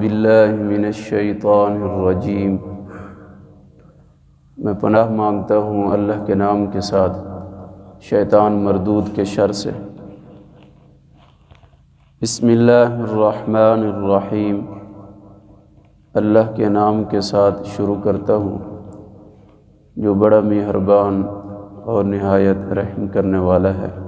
باللہ من الشیطان الرجیم۔ میں پناہ مانگتا ہوں اللہ کے نام کے ساتھ شیطان مردود کے شر سے۔ بسم اللہ الرحمن الرحیم۔ اللہ کے نام کے ساتھ شروع کرتا ہوں، جو بڑا مہربان اور نہایت رحم کرنے والا ہے۔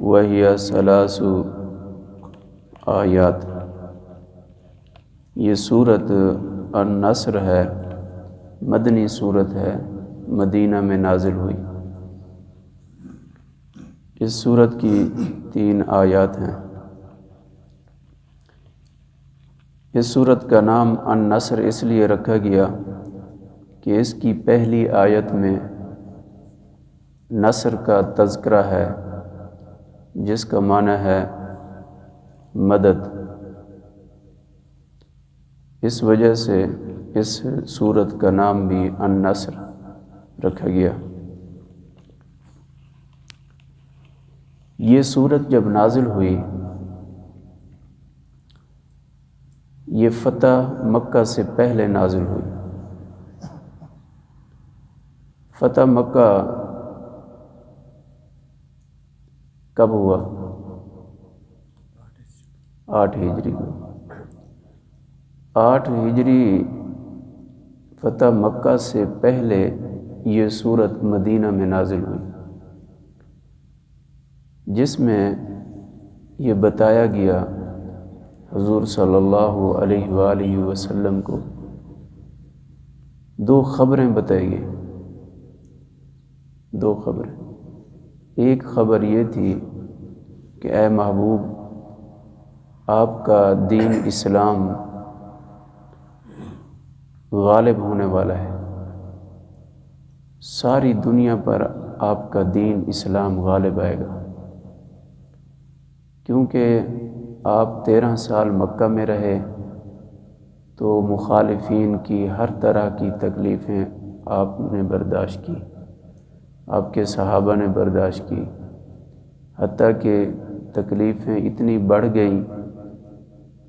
وہی ثلاث آیات۔ یہ صورت النصر ہے، مدنی صورت ہے، مدینہ میں نازل ہوئی۔ اس صورت کی تین آیات ہیں۔ اس صورت کا نام النصر اس لیے رکھا گیا کہ اس کی پہلی آیت میں نصر کا تذکرہ ہے۔ جس کا معنی ہے مدد۔ اس وجہ سے اس صورت کا نام بھی النصر رکھا گیا۔ یہ صورت جب نازل ہوئی، یہ فتح مکہ سے پہلے نازل ہوئی۔ فتح مکہ کب ہوا؟ آٹھ ہجری۔ کو آٹھ ہجری فتح مکہ سے پہلے یہ صورت مدینہ میں نازل ہوئی، جس میں یہ بتایا گیا، حضور صلی اللہ علیہ وآلہ وسلم کو دو خبریں بتائی گئی۔ دو خبریں۔ ایک خبر یہ تھی کہ اے محبوب، آپ کا دین اسلام غالب ہونے والا ہے۔ ساری دنیا پر آپ کا دین اسلام غالب آئے گا۔ کیونکہ آپ تیرہ سال مکہ میں رہے، تو مخالفین کی ہر طرح کی تکلیفیں آپ نے برداشت کی۔ آپ کے صحابہ نے برداشت کی۔ حتیٰ کہ تکلیفیں اتنی بڑھ گئیں،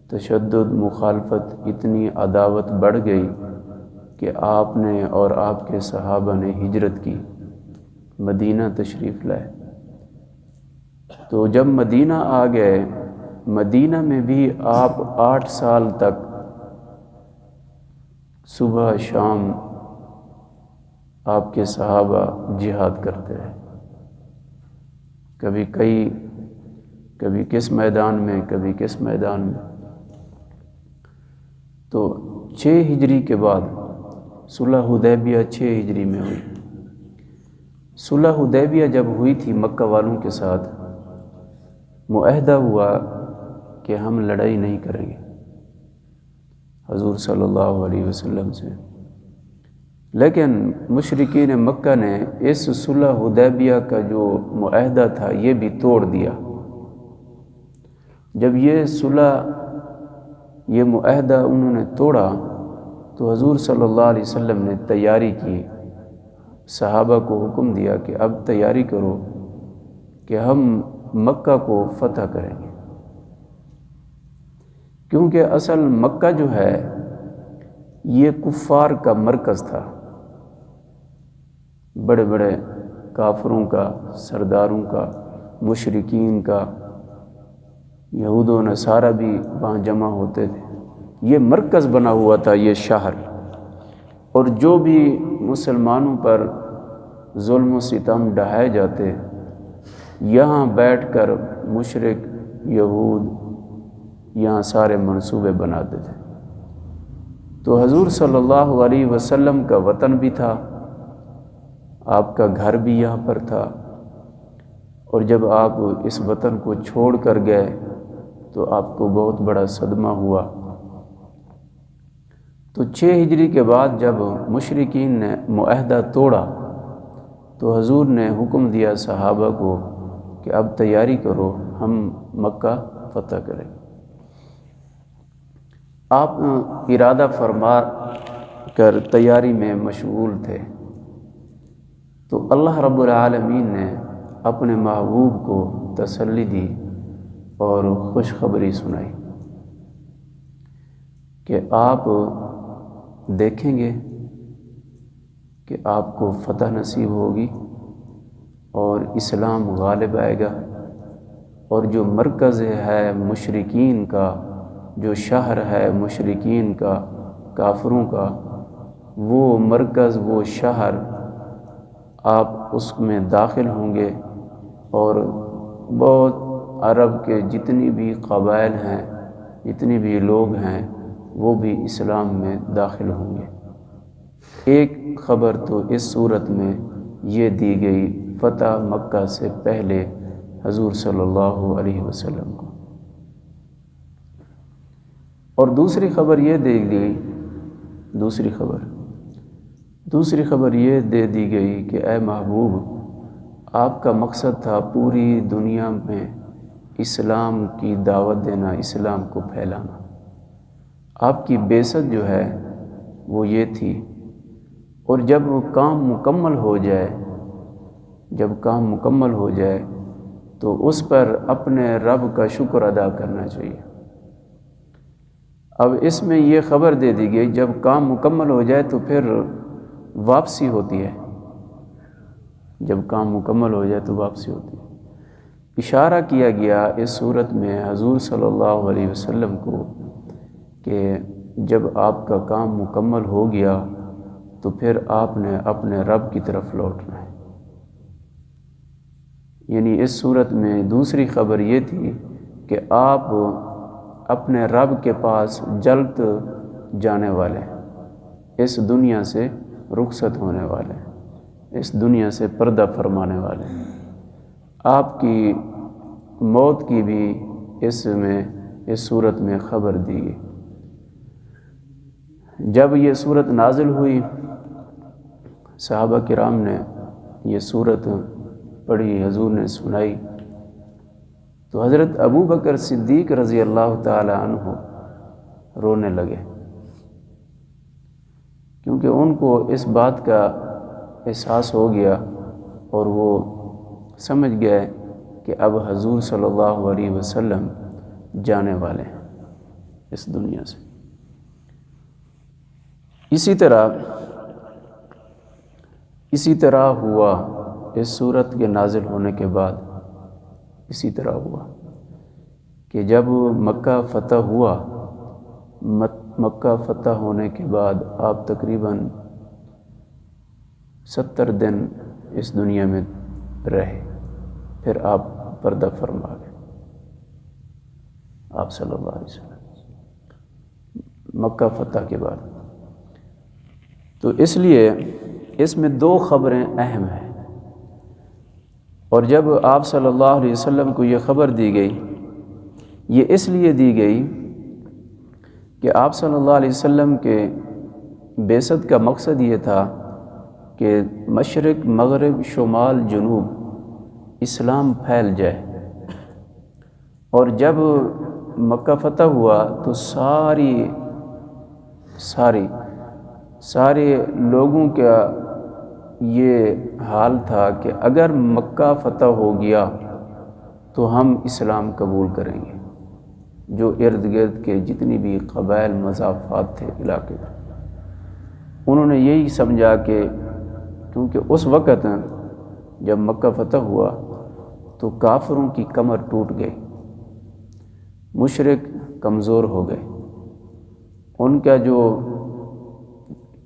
تشدد، مخالفت اتنی عداوت بڑھ گئی کہ آپ نے اور آپ کے صحابہ نے ہجرت کی، مدینہ تشریف لائے۔ تو جب مدینہ آ گئے، مدینہ میں بھی آپ آٹھ سال تک صبح شام آپ کے صحابہ جہاد کرتے رہے کبھی کئی، کبھی کس میدان میں، کبھی کس میدان میں۔ تو چھ ہجری کے بعد صلح حدیبیہ چھ ہجری میں ہوئی۔ صلح حدیبیہ جب ہوئی تھی مکہ والوں کے ساتھ، معاہدہ ہوا کہ ہم لڑائی نہیں کریں گے۔ حضور صلی اللہ علیہ وسلم سے لیکن مشرقین مکہ نے اس صلح حدیبیہ کا جو معاہدہ تھا یہ بھی توڑ دیا۔ جب یہ صلح، یہ معاہدہ انہوں نے توڑا، تو حضور صلی اللہ علیہ وسلم نے تیاری کی۔ صحابہ کو حکم دیا کہ اب تیاری کرو کہ ہم مکہ کو فتح کریں گے۔ کیونکہ اصل مکہ جو ہے، یہ کفار کا مرکز تھا۔ بڑے بڑے کافروں کا، سرداروں کا مشرقین کا، یہود و نصارہ بھی وہاں جمع ہوتے تھے۔ یہ مرکز بنا ہوا تھا یہ شہر۔ اور جو بھی مسلمانوں پر ظلم و ستم ڈھائے جاتے، یہاں بیٹھ کر مشرق یہود یہاں سارے منصوبے بناتے تھے۔ تو حضور صلی اللہ علیہ وسلم کا وطن بھی تھا۔ آپ کا گھر بھی یہاں پر تھا۔ اور جب آپ اس وطن کو چھوڑ کر گئے تو آپ کو بہت بڑا صدمہ ہوا۔ تو چھ ہجری کے بعد جب مشرقین نے معاہدہ توڑا تو حضور نے حکم دیا صحابہ کو کہ اب تیاری کرو، ہم مکہ فتح کریں۔ آپ ارادہ فرما کر تیاری میں مشغول تھے۔ تو اللہ رب العالمین نے اپنے محبوب کو تسلی دی اور خوشخبری سنائی کہ آپ دیکھیں گے کہ آپ کو فتح نصیب ہوگی اور اسلام غالب آئے گا اور جو مرکز ہے مشرقین کا، جو شہر ہے مشرقین کا، کافروں کا، وہ مرکز، وہ شہر آپ اس میں داخل ہوں گے اور بہت عرب کے جتنی بھی قبائل ہیں، جتنی بھی لوگ ہیں، وہ بھی اسلام میں داخل ہوں گے۔ ایک خبر تو اس صورت میں یہ دی گئی، فتح مکہ سے پہلے حضور صلی اللہ علیہ وسلم کو۔ اور دوسری خبر یہ دے گئی، دوسری خبر دوسری خبر یہ دے دی گئی کہ اے محبوب، آپ کا مقصد تھا پوری دنیا میں اسلام کی دعوت دینا، اسلام کو پھیلانا۔ آپ کی بیست جو ہے وہ یہ تھی، اور جب کام مکمل ہو جائے، جب کام مکمل ہو جائے، تو اس پر اپنے رب کا شکر ادا کرنا چاہیے۔ اب اس میں یہ خبر دے دی گئی، جب کام مکمل ہو جائے تو پھر واپسی ہوتی ہے۔ جب کام مکمل ہو جائے تو واپسی ہوتی ہے۔ اشارہ کیا گیا اس صورت میں حضور صلی اللہ علیہ وسلم کو کہ جب آپ کا کام مکمل ہو گیا تو پھر آپ نے اپنے رب کی طرف لوٹنا ہے۔ یعنی اس صورت میں دوسری خبر یہ تھی کہ آپ اپنے رب کے پاس جلد جانے والے اس دنیا سے رخصت ہونے والے اس دنیا سے پردہ فرمانے والے آپ کی موت کی بھی اس میں، اس صورت میں خبر دی گئی۔ جب یہ صورت نازل ہوئی، صحابہ کرام نے یہ صورت پڑھی، حضور نے سنائی۔ تو حضرت ابو بکر صدیق رضی اللہ تعالی عنہ رونے لگے۔ کیونکہ ان کو اس بات کا احساس ہو گیا اور وہ سمجھ گئے کہ اب حضور صلی اللہ علیہ وسلم جانے والے ہیں اس دنیا سے۔ اسی طرح اسی طرح ہوا اس صورت کے نازل ہونے کے بعد۔ اسی طرح ہوا کہ جب مکہ فتح ہوا مکہ فتح ہونے کے بعد آپ تقریباً ستر دن اس دنیا میں رہے۔ پھر آپ پردہ فرما گئے۔ آپ صلی اللہ علیہ وسلم۔ مکہ فتح کے بعد۔ تو اس لیے اس میں دو خبریں اہم ہیں۔ اور جب آپ صلی اللہ علیہ وسلم کو یہ خبر دی گئی، یہ اس لیے دی گئی کہ آپ صلی اللہ علیہ وسلم کے بیست کا مقصد یہ تھا کہ مشرق، مغرب، شمال، جنوب اسلام پھیل جائے۔ اور جب مکہ فتح ہوا تو ساری ساری، سارے لوگوں کا یہ حال تھا کہ اگر مکہ فتح ہو گیا تو ہم اسلام قبول کریں گے۔ جو ارد گرد کے جتنی بھی قبائل مضافات تھے علاقے انہوں نے یہی سمجھا کہ کیونکہ اس وقت جب مکہ فتح ہوا تو کافروں کی کمر ٹوٹ گئی، مشرق کمزور ہو گئے۔ ان کا جو،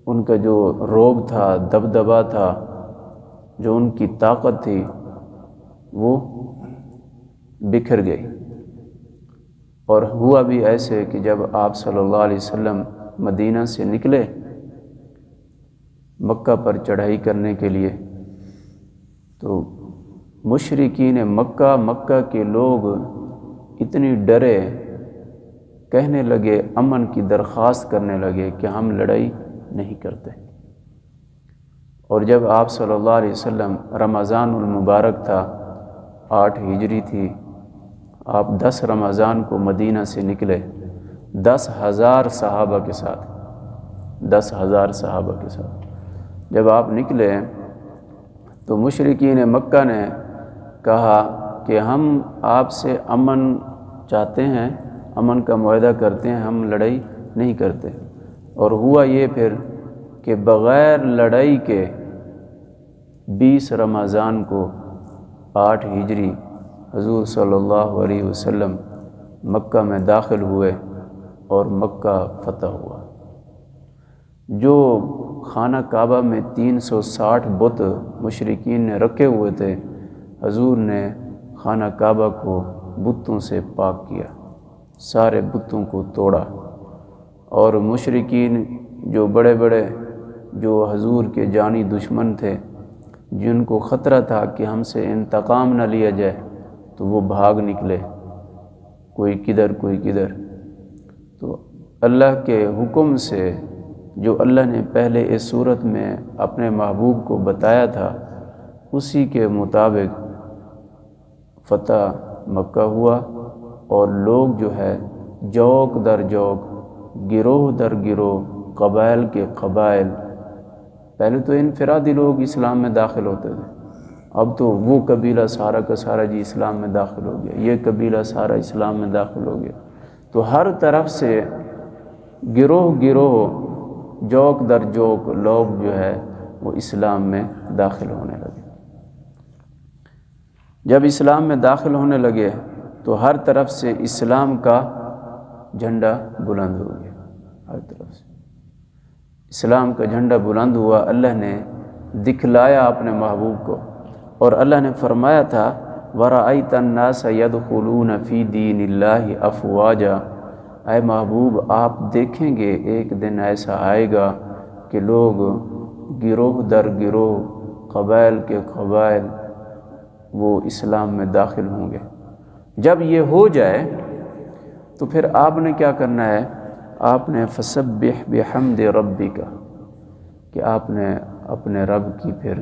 ان کا جو روب تھا دبدبا تھا، جو ان کی طاقت تھی، وہ بکھر گئی۔ اور ہوا بھی ایسے کہ جب آپ صلی اللہ علیہ وسلم مدینہ سے نکلے مکہ پر چڑھائی کرنے کے لیے، تو مشرقین مکہ مکہ کے لوگ اتنی ڈرے، کہنے لگے، امن کی درخواست کرنے لگے کہ ہم لڑائی نہیں کرتے۔ اور جب آپ صلی اللہ علیہ وسلم رمضان المبارک تھا، آٹھ ہجری تھی آپ دس رمضان کو مدینہ سے نکلے، دس ہزار صحابہ کے ساتھ، دس ہزار صحابہ کے ساتھ۔ جب آپ نکلے، تو مشرقین مکہ نے کہا کہ ہم آپ سے امن چاہتے ہیں، امن کا معاہدہ کرتے ہیں، ہم لڑائی نہیں کرتے۔ اور ہوا یہ پھر کہ بغیر لڑائی کے بیس رمضان کو آٹھ ہجری حضور صلی اللہ علیہ وسلم مکہ میں داخل ہوئے اور مکہ فتح ہوا۔ جو خانہ کعبہ میں تین سو ساٹھ بت مشرقین نے رکھے ہوئے تھے، حضور نے خانہ کعبہ کو بتوں سے پاک کیا، سارے بتوں کو توڑا۔ اور مشرقین جو بڑے بڑے، جو حضور کے جانی دشمن تھے، جن کو خطرہ تھا کہ ہم سے انتقام نہ لیا جائے تو وہ بھاگ نکلے، کوئی کدھر کوئی کدھر۔ تو اللہ کے حکم سے جو اللہ نے پہلے اس صورت میں اپنے محبوب کو بتایا تھا، اسی کے مطابق فتح مکہ ہوا اور لوگ جو ہے جوک در جوک، گروہ در گروہ، قبائل کے قبائل۔ پہلے تو انفرادی لوگ اسلام میں داخل ہوتے تھے۔ اب تو وہ قبیلہ سارا کا سارا جی اسلام میں داخل ہو گیا، یہ قبیلہ سارا اسلام میں داخل ہو گیا۔ تو ہر طرف سے گروہ گروہ، جوک در جوک، لوگ جو ہے وہ اسلام میں داخل ہونے لگے۔ جب اسلام میں داخل ہونے لگے تو ہر طرف سے اسلام کا جھنڈا بلند ہو گیا۔ ہر طرف سے اسلام کا جھنڈا بلند ہوا، اللہ نے دکھلایا اپنے محبوب کو۔ اور اللہ نے فرمایا تھا ورا تناس ید خلون فی دین اللہ افواجا اے محبوب، آپ دیکھیں گے، ایک دن ایسا آئے گا کہ لوگ گروہ در گروہ، قبائل کے قبائل وہ اسلام میں داخل ہوں گے۔ جب یہ ہو جائے، تو پھر آپ نے کیا کرنا ہے؟ آپ نے فصبح بحمد ربی کا کہ آپ نے اپنے رب کی پھر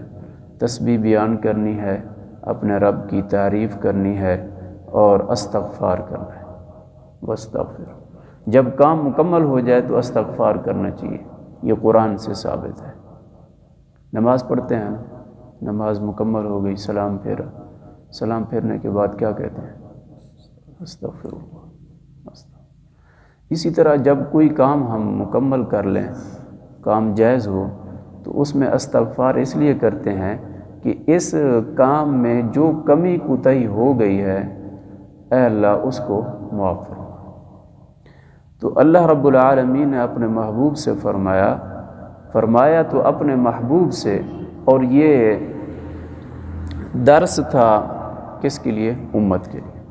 تسبیح بیان کرنی ہے، اپنے رب کی تعریف کرنی ہے اور استغفار کرنا ہے۔ وسطر جب کام مکمل ہو جائے تو استغفار کرنا چاہیے۔ یہ قرآن سے ثابت ہے۔ نماز پڑھتے ہیں نماز مکمل ہو گئی، سلام پھیرا سلام پھیرنے کے بعد کیا کہتے ہیں؟ استغفر۔ اسی طرح جب کوئی کام ہم مکمل کر لیں، کام جائز ہو تو اس میں استغفار اس لیے کرتے ہیں کہ اس کام میں جو کمی کوتہی ہو گئی ہے، اے اللہ اس کو معاف فرما۔ تو اللہ رب العالمین نے اپنے محبوب سے فرمایا فرمایا تو اپنے محبوب سے، اور یہ درس تھا کس کے لیے؟ امت کے لیے۔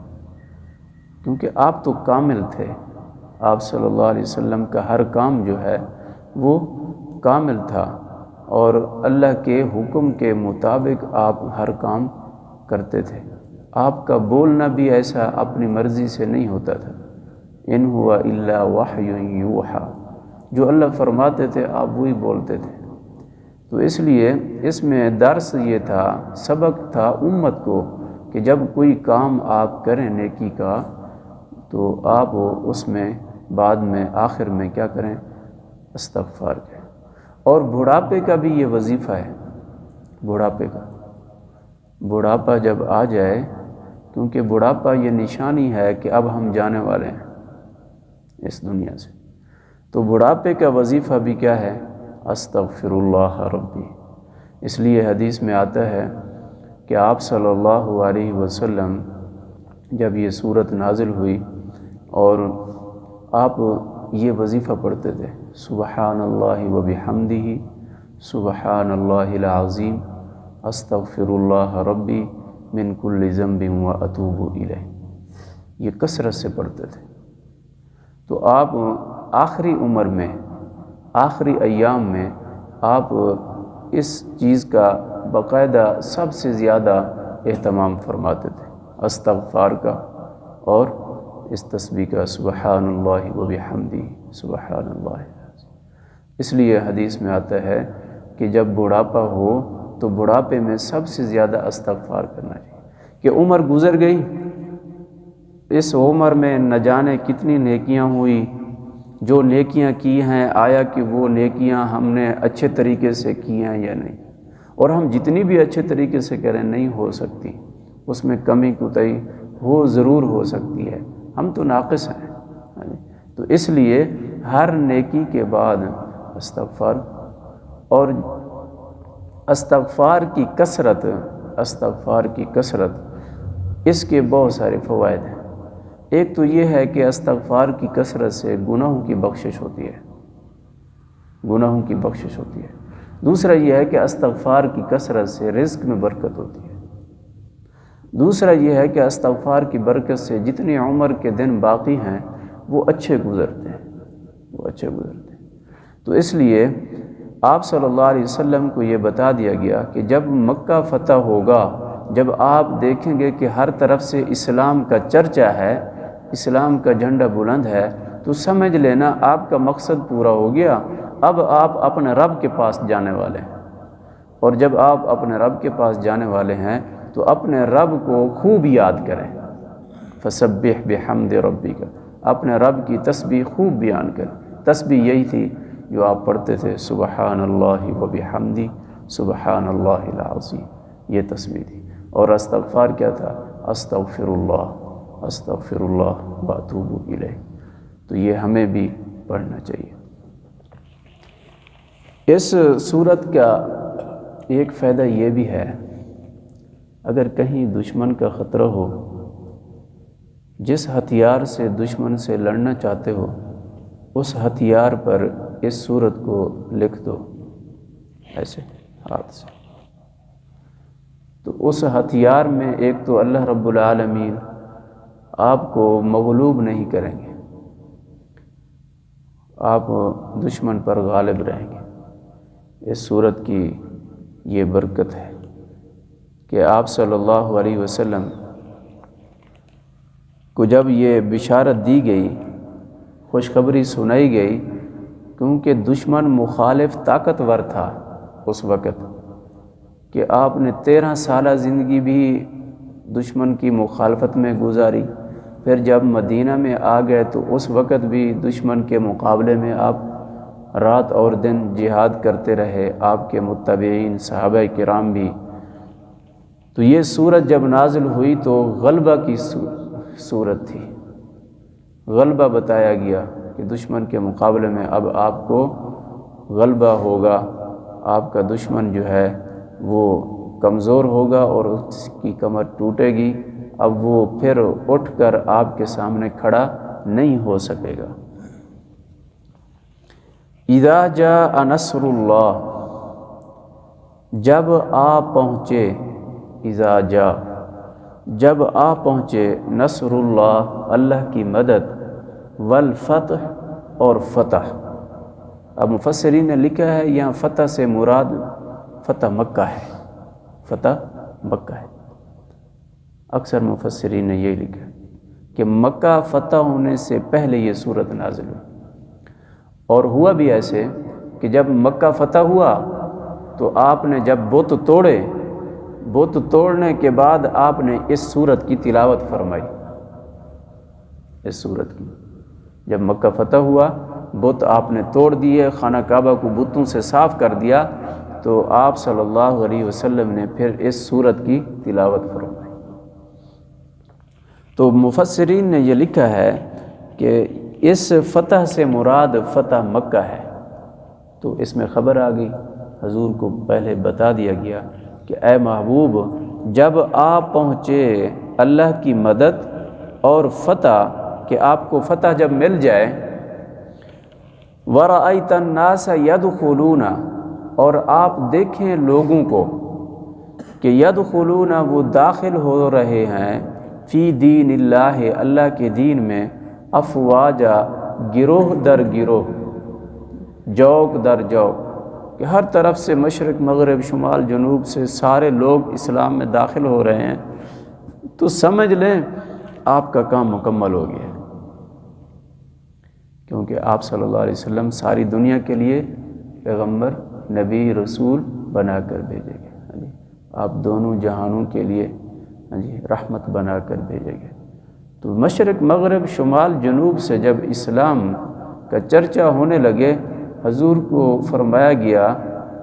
کیونکہ آپ تو کامل تھے، آپ صلی اللہ علیہ وسلم کا ہر کام جو ہے وہ کامل تھا۔ اور اللہ کے حکم کے مطابق آپ ہر کام کرتے تھے۔ آپ کا بولنا بھی ایسا اپنی مرضی سے نہیں ہوتا تھا۔ ان ہوا اللہ واہ یوحا۔ جو اللہ فرماتے تھے، آپ وہی بولتے تھے۔ تو اس لیے اس میں درس یہ تھا، سبق تھا امت کو کہ جب کوئی کام آپ کریں نیکی کا، تو آپ اس میں، بعد میں، آخر میں کیا کریں؟ استغفار کریں۔ اور بڑھاپے کا بھی یہ وظیفہ ہے۔ بڑھاپے کا۔ بڑھاپا جب آ جائے، کیونکہ بڑھاپا یہ نشانی ہے کہ اب ہم جانے والے ہیں اس دنیا سے۔ تو بڑھاپے کا وظیفہ بھی کیا ہے؟ استغفر اللہ ربی۔ اس لیے حدیث میں آتا ہے کہ آپ صلی اللہ علیہ وسلم جب یہ صورت نازل ہوئی اور آپ یہ وظیفہ پڑھتے تھے سبحان اللہ و بحمدہ سبحان اللہ العظیم استغفر اللہ ربی من کل ذنب و اطوب الیہ۔ یہ کثرت سے پڑھتے تھے۔ تو آپ آخری عمر میں، آخری ایام میں آپ اس چیز کا باقاعدہ سب سے زیادہ اہتمام فرماتے تھے۔ استغفار کا اور اس تسبیح کا سبحان اللہ و بحمدی سبحان اللہ اس لیے حدیث میں آتا ہے کہ جب بڑھاپا ہو تو بڑھاپے میں سب سے زیادہ استغفار کرنا چاہیے۔ کہ عمر گزر گئی، اس عمر میں نہ جانے کتنی نیکیاں ہوئی، جو نیکیاں کی ہیں، آیا کہ وہ نیکیاں ہم نے اچھے طریقے سے کی ہیں یا نہیں۔ اور ہم جتنی بھی اچھے طریقے سے کریں، نہیں ہو سکتی۔ اس میں کمی کوتاہی ہو، ضرور ہو سکتی ہے۔ ہم تو ناقص ہیں۔ تو اس لیے ہر نیکی کے بعد استغفار۔ اور استغفار کی کثرت، استغفار کی کثرت، اس کے بہت سارے فوائد ہیں۔ ایک تو یہ ہے کہ استغفار کی کثرت سے گناہوں کی بخشش ہوتی ہے۔ گناہوں کی بخشش ہوتی ہے۔ دوسرا یہ ہے کہ استغفار کی کثرت سے رزق میں برکت ہوتی ہے۔ دوسرا یہ ہے کہ استغفار کی برکت سے جتنی عمر کے دن باقی ہیں، وہ اچھے گزرتے ہیں۔ وہ اچھے گزرتے ہیں۔ تو اس لیے آپ صلی اللہ علیہ وسلم کو یہ بتا دیا گیا کہ جب مکہ فتح ہوگا، جب آپ دیکھیں گے کہ ہر طرف سے اسلام کا چرچا ہے، اسلام کا جھنڈا بلند ہے، تو سمجھ لینا آپ کا مقصد پورا ہو گیا۔ اب آپ اپنے رب کے پاس جانے والے ہیں۔ اور جب آپ اپنے رب کے پاس جانے والے ہیں، تو اپنے رب کو خوب یاد کریں۔ فصبح بحمد ربی کا اپنے رب کی تسبیح خوب بیان کریں۔ تسبیح یہی تھی جو آپ پڑھتے تھے سبحان اللہ و بحمدی سبحان اللہ العظیم، یہ تسبیح تھی۔ اور استغفار کیا تھا؟ استغفر اللہ استغفر اللہ باتوب الیہ۔ تو یہ ہمیں بھی پڑھنا چاہیے۔ اس صورت کا ایک فائدہ یہ بھی ہے، اگر کہیں دشمن کا خطرہ ہو، جس ہتھیار سے دشمن سے لڑنا چاہتے ہو، اس ہتھیار پر اس صورت کو لکھ دو، ایسے ہاتھ سے۔ تو اس ہتھیار میں ایک تو اللہ رب العالمین آپ کو مغلوب نہیں کریں گے۔ آپ دشمن پر غالب رہیں گے۔ اس صورت کی یہ برکت ہے کہ آپ صلی اللہ علیہ وسلم کو جب یہ بشارت دی گئی، خوشخبری سنائی گئی کیونکہ دشمن مخالف طاقتور تھا اس وقت کہ آپ نے تیرہ سالہ زندگی بھی دشمن کی مخالفت میں گزاری۔ پھر جب مدینہ میں آ گئے تو اس وقت بھی دشمن کے مقابلے میں آپ رات اور دن جہاد کرتے رہے۔ آپ کے متبعین صحابہ کرام بھی۔ تو یہ صورت جب نازل ہوئی تو غلبہ کی صورت تھی۔ غلبہ بتایا گیا۔ کہ دشمن کے مقابلے میں اب آپ کو غلبہ ہوگا، آپ کا دشمن جو ہے وہ کمزور ہوگا اور اس کی کمر ٹوٹے گی۔ اب وہ پھر اٹھ کر آپ کے سامنے کھڑا نہیں ہو سکے گا۔ اذا جا نصر اللہ، جب آ پہنچے، اذا جا جب آ پہنچے نصر اللہ اللہ کی مدد والفتح اور فتح۔ اب مفسرین نے لکھا ہے یہاں فتح سے مراد فتح مکہ ہے۔ فتح مکہ ہے۔ اکثر مفسرین نے یہی لکھا کہ مکہ فتح ہونے سے پہلے یہ صورت نازل ہوئی۔ اور ہوا بھی ایسے کہ جب مکہ فتح ہوا تو آپ نے جب بت توڑے، بت توڑنے کے بعد آپ نے اس صورت کی تلاوت فرمائی۔ اس صورت کی۔ جب مکہ فتح ہوا، بت آپ نے توڑ دیے، خانہ کعبہ کو بتوں سے صاف کر دیا، تو آپ صلی اللہ علیہ وسلم نے پھر اس صورت کی تلاوت فرمائی۔ تو مفسرین نے یہ لکھا ہے کہ اس فتح سے مراد فتح مکہ ہے۔ تو اس میں خبر آ گئی، حضور کو پہلے بتا دیا گیا کہ اے محبوب، جب آپ پہنچے، اللہ کی مدد اور فتح کہ آپ کو فتح جب مل جائے ورا تناس ید خلون اور آپ دیکھیں لوگوں کو کہ ید خلون وہ داخل ہو رہے ہیں فی دین اللہ اللہ کے دین میں افواجہ گروہ در گروہ، جوک در جوک، کہ ہر طرف سے مشرق، مغرب، شمال، جنوب سے سارے لوگ اسلام میں داخل ہو رہے ہیں۔ تو سمجھ لیں، آپ کا کام مکمل ہو گیا۔ کیونکہ آپ صلی اللہ علیہ وسلم ساری دنیا کے لیے پیغمبر، نبی، رسول بنا کر بھیجے گئے۔ ہاں جی آپ دونوں جہانوں کے لیے ہاں جی رحمت بنا کر بھیجے گئے۔ تو مشرق، مغرب، شمال، جنوب سے جب اسلام کا چرچا ہونے لگے، حضور کو فرمایا گیا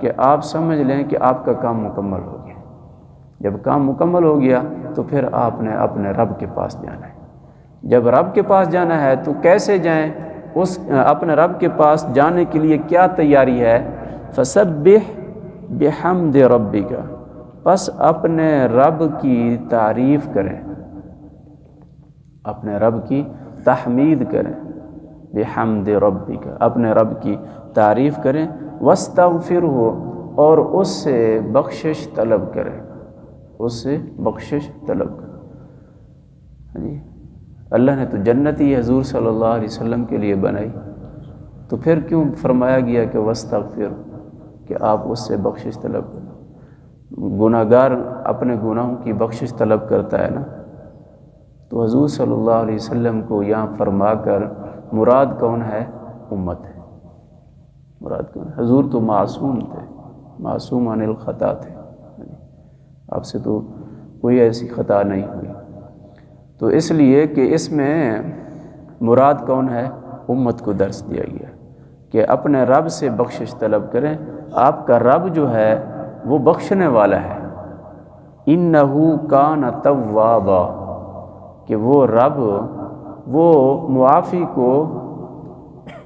کہ آپ سمجھ لیں کہ آپ کا کام مکمل ہو گیا۔ جب کام مکمل ہو گیا تو پھر آپ نے اپنے رب کے پاس جانا ہے۔ جب رب کے پاس جانا ہے تو کیسے جائیں؟ اس، اپنے رب کے پاس جانے کے لیے کیا تیاری ہے؟ فصبح بحمد ربی کا بس اپنے رب کی تعریف کریں۔ اپنے رب کی تحمید کریں۔ بحمد ربی کا اپنے رب کی تعریف کریں۔ وسطر ہو اور اس سے بخشش طلب کریں۔ اس سے بخشش طلب کریں۔ ہاں جی۔ اللہ نے تو جنت ہی حضور صلی اللہ علیہ وسلم کے لیے بنائی۔ تو پھر کیوں فرمایا گیا کہ وسطر کہ آپ اس سے بخشش طلب کریں۔ گناہ گار اپنے گناہوں کی بخشش طلب کرتا ہے نا۔ تو حضور صلی اللہ علیہ وسلم کو یہاں فرما کر مراد کون ہے؟ امت ہے۔ مراد کون ہے؟ حضور تو معصوم تھے، معصوم عن الخطا تھے۔ یعنی آپ سے تو کوئی ایسی خطا نہیں ہوئی۔ تو اس لیے کہ اس میں مراد کون ہے؟ امت کو درس دیا گیا کہ اپنے رب سے بخشش طلب کریں۔ آپ کا رب جو ہے، وہ بخشنے والا ہے۔ ان نحو کا نہ کہ وہ رب، وہ معافی کو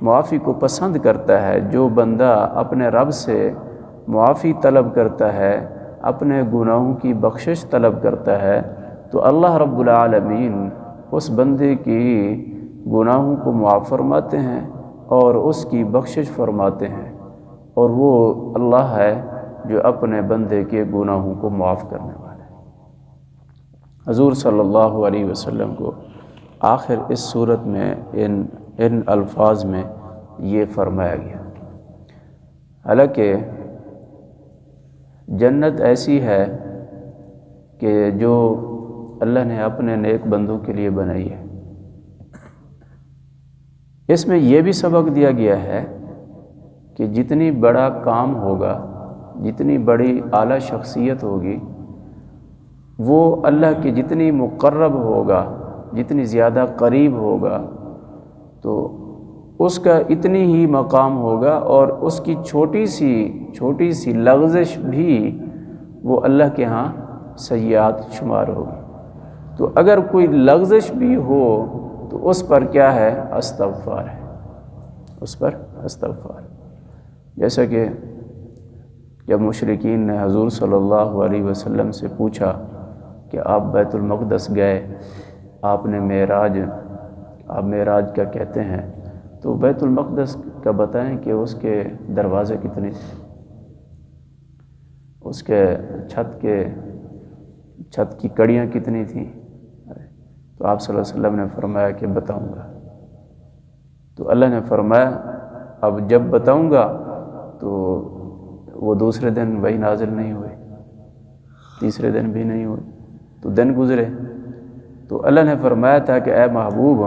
معافی کو پسند کرتا ہے۔ جو بندہ اپنے رب سے معافی طلب کرتا ہے، اپنے گناہوں کی بخشش طلب کرتا ہے تو اللہ رب العالمین اس بندے کی گناہوں کو معاف فرماتے ہیں اور اس کی بخشش فرماتے ہیں اور وہ اللہ ہے جو اپنے بندے کے گناہوں کو معاف کرنے والا ہے۔ حضور صلی اللہ علیہ وسلم کو آخر اس صورت میں، ان ان الفاظ میں یہ فرمایا گیا۔ حالانکہ جنت ایسی ہے کہ جو اللہ نے اپنے نیک بندوں کے لیے بنائی ہے۔ اس میں یہ بھی سبق دیا گیا ہے کہ جتنی بڑا کام ہوگا، جتنی بڑی اعلیٰ شخصیت ہوگی، وہ اللہ کے جتنی مقرب ہوگا، جتنی زیادہ قریب ہوگا، تو اس کا اتنی ہی مقام ہوگا اور اس کی چھوٹی سی چھوٹی سی لغزش بھی وہ اللہ کے ہاں سیاحت شمار ہوگی۔ تو اگر کوئی لغزش بھی ہو تو اس پر کیا ہے؟ استغفار ہے۔ اس پر استغفار۔ جیسا کہ جب مشرقین نے حضور صلی اللہ علیہ وسلم سے پوچھا کہ آپ بیت المقدس گئے، آپ نے معراج، آپ معراج کیا کہتے ہیں؟ تو بیت المقدس کا بتائیں کہ اس کے دروازے کتنے تھے اس کے چھت کے، چھت کی کڑیاں کتنی تھیں؟ تو آپ صلی اللہ علیہ وسلم نے فرمایا کہ بتاؤں گا۔ تو اللہ نے فرمایا، اب جب بتاؤں گا تو وہ دوسرے دن وہی نازل نہیں ہوئے، تیسرے دن بھی نہیں ہوئے، تو دن گزرے۔ تو اللہ نے فرمایا تھا کہ اے محبوب،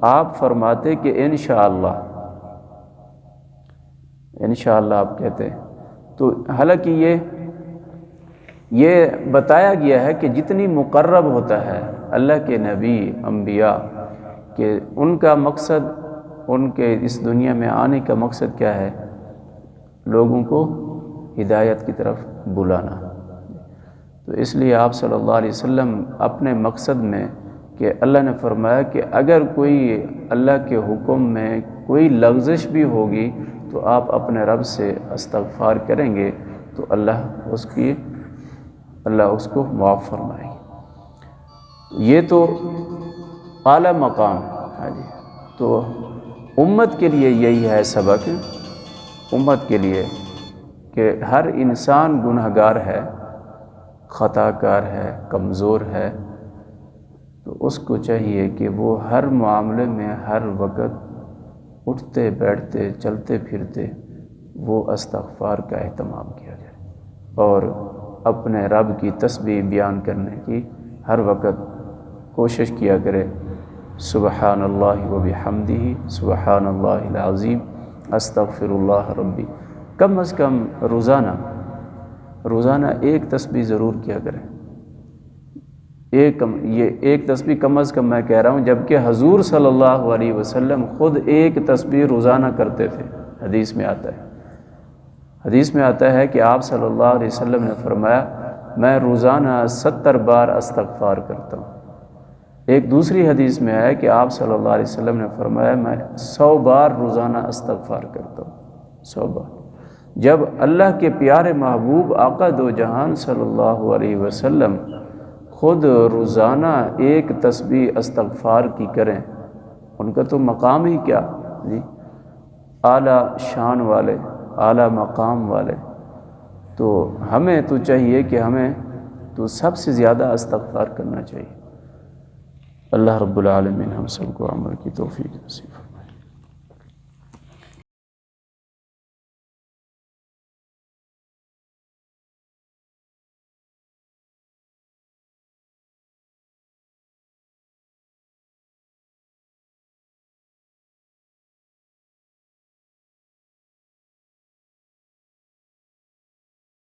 آپ فرماتے کہ انشاءاللہ انشاءاللہ آپ کہتے۔ تو حالانکہ یہ یہ بتایا گیا ہے کہ جتنی مقرب ہوتا ہے اللہ کے نبی، انبیاء، کہ ان کا مقصد، ان کے اس دنیا میں آنے کا مقصد کیا ہے؟ لوگوں کو ہدایت کی طرف بلانا۔ تو اس لیے آپ صلی اللہ علیہ وسلم اپنے مقصد میں کہ اللہ نے فرمایا کہ اگر کوئی اللہ کے حکم میں کوئی لغزش بھی ہوگی تو آپ اپنے رب سے استغفار کریں گے تو اللہ اس کی، اللہ اس کو معاف فرمائے۔ گی یہ تو اعلیٰ مقام ہاں جی۔ تو امت کے لیے یہی ہے سبق۔ امت کے لیے کہ ہر انسان گناہ گار ہے خطا کار ہے، کمزور ہے۔ تو اس کو چاہیے کہ وہ ہر معاملے میں ہر وقت اٹھتے، بیٹھتے، چلتے پھرتے وہ استغفار کا اہتمام کیا جائے اور اپنے رب کی تسبیح بیان کرنے کی ہر وقت کوشش کیا کرے۔ سبحان اللہ و بحمدہ سبحان اللہ العظیم استغفر اللہ ربی۔ کم از کم روزانہ روزانہ ایک تسبیح ضرور کیا کریں ایک کم، یہ ایک تسبیح کم از کم میں کہہ رہا ہوں، جبکہ حضور صلی اللہ علیہ وسلم خود ایک تسبیح روزانہ کرتے تھے۔ حدیث میں آتا ہے۔ حدیث میں آتا ہے کہ آپ صلی اللہ علیہ وسلم نے فرمایا، میں روزانہ ستر بار استغفار کرتا ہوں۔ ایک دوسری حدیث میں آیا کہ آپ صلی اللہ علیہ وسلم نے فرمایا، میں سو بار روزانہ استغفار کرتا ہوں، سو بار۔ جب اللہ کے پیارے محبوب آقا دو جہان صلی اللہ علیہ وسلم خود روزانہ ایک تسبیح استغفار کی کریں، ان کا تو مقام ہی کیا؟ جی اعلیٰ شان والے، اعلیٰ مقام والے۔ تو ہمیں تو چاہیے کہ ہمیں تو سب سے زیادہ استغفار کرنا چاہیے۔ اللہ رب العالمین ہم سب کو عمل کی توفیق نصیب